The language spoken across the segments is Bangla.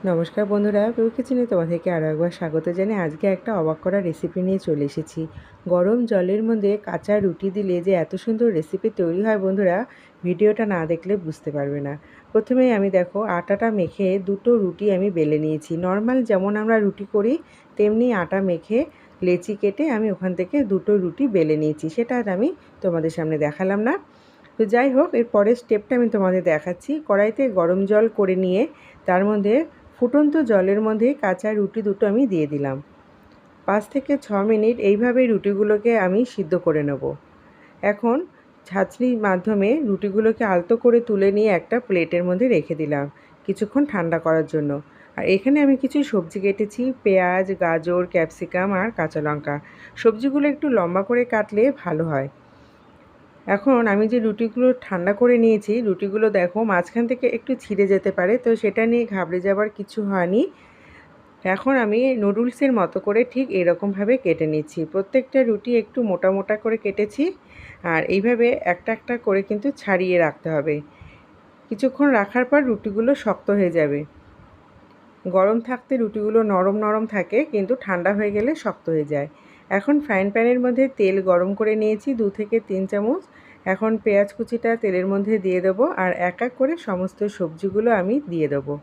নমস্কার বন্ধুরা পিউ কিচেনে তোমাদেরকে আরও একবার স্বাগত জানাই আজকে একটা অবাক করা রেসিপি নিয়ে চলে এসেছি। গরম জলের মধ্যে কাঁচা রুটি দিলে যে এত সুন্দর রেসিপি তৈরি হয় বন্ধুরা, ভিডিওটা না দেখলে বুঝতে পারবে না। প্রথমেই আমি দেখো, আটাটা মেখে দুটো রুটি আমি বেলে নিয়েছি। নর্মাল যেমন আমরা রুটি করি, তেমনি আটা মেখে লেচি কেটে আমি ওখান থেকে দুটো রুটি বেলে নিয়েছি। সেটা আর আমি তোমাদের সামনে দেখালাম না। তো যাই হোক এর পরের স্টেপটা আমি তোমাদের দেখাচ্ছি। কড়াইতে গরম জল করে নিয়ে তার মধ্যে ফুটন্ত জলের মধ্যে কাঁচা রুটি দুটো আমি দিয়ে দিলাম। পাঁচ থেকে ছ মিনিট এইভাবে রুটিগুলোকে আমি সিদ্ধ করে নেব। এখন ছাঁচনির মাধ্যমে রুটিগুলোকে আলতো করে তুলে নিয়ে একটা প্লেটের মধ্যে রেখে দিলাম কিছুক্ষণ ঠান্ডা করার জন্য। আর এখানে আমি কিছু সবজি কেটেছি, পেঁয়াজ, গাজর, ক্যাপসিকাম আর কাঁচা লঙ্কা। সবজিগুলো একটু লম্বা করে কাটলে ভালো হয়। এখন আমি যে রুটিগুলো ঠান্ডা করে নিয়েছি, রুটিগুলো দেখো মাঝখান থেকে একটু ছিঁড়ে যেতে পারে, তো সেটা নিয়ে ঘাবড়ে যাবার কিছু হয়নি। এখন আমি নুডলসের মতো করে ঠিক এরকমভাবে কেটে নিচ্ছি। প্রত্যেকটা রুটি একটু মোটা মোটা করে কেটেছি, আর এইভাবে একটা একটা করে কিন্তু ছাড়িয়ে রাখতে হবে। কিছুক্ষণ রাখার পর রুটিগুলো শক্ত হয়ে যাবে। গরম থাকতে রুটিগুলো নরম নরম থাকে, কিন্তু ঠান্ডা হয়ে গেলে শক্ত হয়ে যায়। এখন ফ্রাইং প্যানের মধ্যে তেল গরম করে নিয়েছি দু থেকে তিন চামচ। এখন পেঁয়াজ কুচিটা তেলের মধ্যে দিয়ে দেবো আর এক এক করে সমস্ত সবজিগুলো আমি দিয়ে দেবো।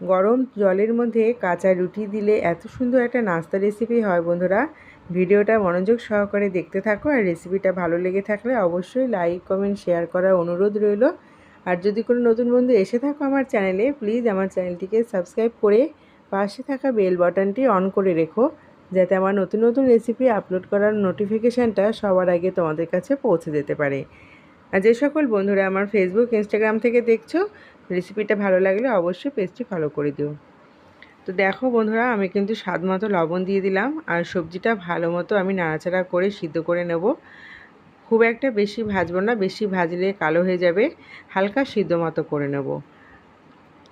গরম জলের মধ্যে কাঁচা রুটি দিলে এত সুন্দর একটা নাস্তা রেসিপি হয় বন্ধুরা। ভিডিওটা মনোযোগ সহকারে দেখতে থাকো আর রেসিপিটা ভালো লেগে থাকলে অবশ্যই লাইক কমেন্ট শেয়ার করার অনুরোধ রইল। আর যদি কোনো নতুন বন্ধু এসে থাকো আমার চ্যানেলে প্লিজ আমার চ্যানেলটিকে সাবস্ক্রাইব করে পাশে থাকা বেল বাটনটি অন করে রেখো। যাতে আমার নতুন নতুন রেসিপি আপলোড করার নোটিফিকেশানটা সবার আগে তোমাদের কাছে পৌঁছে যেতে পারে। আর যে সকল বন্ধুরা আমার ফেসবুক ইনস্টাগ্রাম থেকে দেখছ রেসিপিটা ভালো লাগলে অবশ্যই পেজটি ফলো করে দিও। তো দেখো বন্ধুরা, আমি কিন্তু স্বাদ মতো লবণ দিয়ে দিলাম, আর সবজিটা ভালো মতো আমি নাড়াচাড়া করে সিদ্ধ করে নেব। খুব একটা বেশি ভাজবো না, বেশি ভাজলে কালো হয়ে যাবে, হালকা সিদ্ধ মতো করে নেব।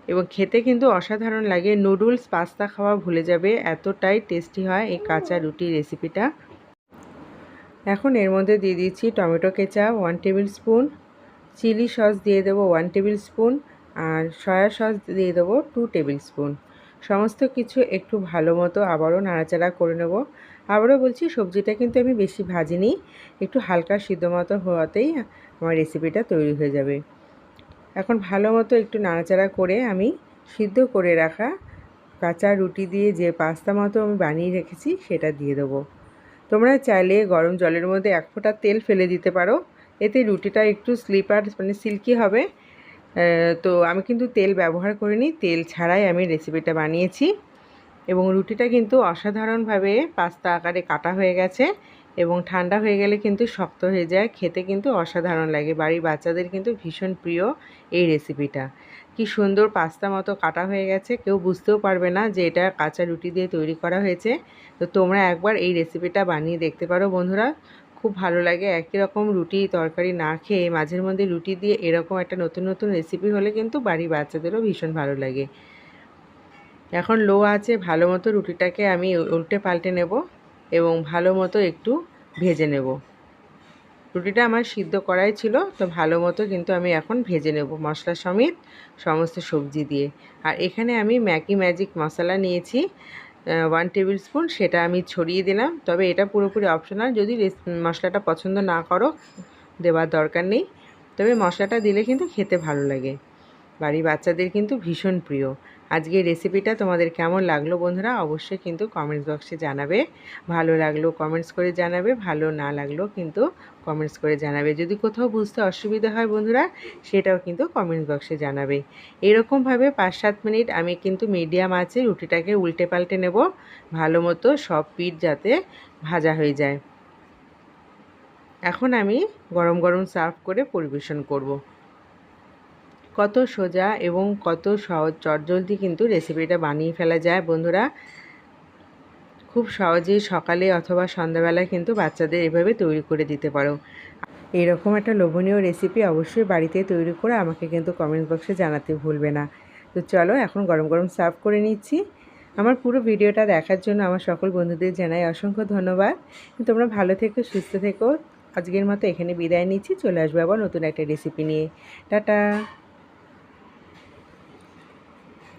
এবং খেতে কিন্তু অসাধারণ লাগে। নুডলস, পাস্তা খাওয়া ভুলে যাবে, এতটাই টেস্টি হয় এই কাঁচা রুটি রেসিপিটা এখন এর মধ্যে দিয়ে দিচ্ছি tomato ketchup one tablespoon chilli sauce দিয়ে দেবো ওয়ান টেবিল স্পুন আর সয়া সস দিয়ে দেবো টু টেবিল স্পুন সমস্ত কিছু একটু ভালো মতো আবারও নাড়াচাড়া করে নেব। আবারও বলছি, সবজিটা কিন্তু আমি বেশি ভাজিনি, একটু হালকা সিদ্ধ মতো হওয়াতেই আমার রেসিপিটা তৈরি হয়ে যাবে। এখন ভালো মতো একটু নাড়াচাড়া করে আমি সিদ্ধ করে রাখা কাঁচা রুটি দিয়ে যে পাস্তা মতো আমি বানিয়ে রেখেছি, সেটা দিয়ে দেবো। তোমরা চাইলে গরম জলের মধ্যে এক ফোঁটা তেল ফেলে দিতে পারো। এতে রুটিটা একটু স্লিপার মানে সিল্কি হবে। তো আমি কিন্তু তেল ব্যবহার করিনি। তেল ছাড়াই আমি রেসিপিটা বানিয়েছি। এবং রুটিটা কিন্তু অসাধারণভাবে পাস্তা আকারে কাটা হয়ে গেছে। এবং ঠান্ডা হয়ে গেলে কিন্তু শক্ত হয়ে যায়। খেতে কিন্তু অসাধারণ লাগে। বাড়ির বাচ্চাদের কিন্তু ভীষণ প্রিয় এই রেসিপিটা কি সুন্দর পাস্তা মতো কাটা হয়ে গেছে। কেউ বুঝতেও পারবে না যে এটা কাঁচা রুটি দিয়ে তৈরি করা হয়েছে। তো তোমরা একবার এই রেসিপিটা বানিয়ে দেখতে পারো বন্ধুরা। খুব ভালো লাগে। একই রকম রুটি তরকারি না খেয়ে মাঝের মধ্যে রুটি দিয়ে এরকম একটা নতুন নতুন রেসিপি হলে কিন্তু বাড়ির বাচ্চাদেরও ভীষণ ভালো লাগে। এখন লো আছে ভালো মতো রুটিটাকে আমি উল্টে পাল্টে নেব। এবং ভালো মতো একটু ভেজে নেব। রুটিটা আমার সিদ্ধ করাই ছিল, তো ভালো মতো কিন্তু আমি এখন ভেজে নেব মশলা সমেত সমস্ত সবজি দিয়ে। আর এখানে আমি ম্যাগি ম্যাজিক মশলা নিয়েছি ওয়ান টেবিল স্পুন সেটা আমি ছড়িয়ে দিলাম। তবে এটা পুরোপুরি অপশনাল যদি মশলাটা পছন্দ না করো, দেওয়ার দরকার নেই। তবে মশলাটা দিলে কিন্তু খেতে ভালো লাগে। বাড়ির বাচ্চাদের কিন্তু ভীষণ প্রিয়। আজকে রেসিপিটা তোমাদের কেমন লাগল বন্ধুরা অবশ্যই কিন্তু কমেন্টস বক্সে জানাবে। ভালো লাগল কমেন্টস করে জানাবে, ভালো না লাগল কিন্তু কমেন্টস করে জানাবে। যদি কোথাও বুঝতে অসুবিধা হয় বন্ধুরা, সেটাও কিন্তু কমেন্টস বক্সে জানাবে। এরকমভাবে পাঁচ সাত মিনিট আমি কিন্তু মিডিয়াম আছে, রুটিটাকে উল্টে পাল্টে নেব। ভালো মতো সব পিঠ যাতে ভাজা হয়ে যায়। এখন আমি গরম গরম সার্ভ করে পরিবেশন করব। কত সোজা এবং কত সহজ, চটজলদি কিন্তু রেসিপিটা বানিয়ে ফেলা যায় বন্ধুরা। খুব সহজেই সকালে অথবা সন্ধ্যাবেলায় কিন্তু বাচ্চাদের এভাবে তৈরি করে দিতে পারো। এরকম একটা লোভনীয় রেসিপি অবশ্যই বাড়িতে তৈরি করে আমাকে কিন্তু কমেন্ট বক্সে জানাতে ভুলবে না। তো চলো এখন গরম গরম সার্ভ করে নিচ্ছি। আমার পুরো ভিডিওটা দেখার জন্য আমার সকল বন্ধুদের জানাই অসংখ্য ধন্যবাদ। তোমরা ভালো থেকো, সুস্থ থেকো। আজকের মতো এখানে বিদায় নিচ্ছি। চলে আসব আবার নতুন একটা রেসিপি নিয়ে। টাটা!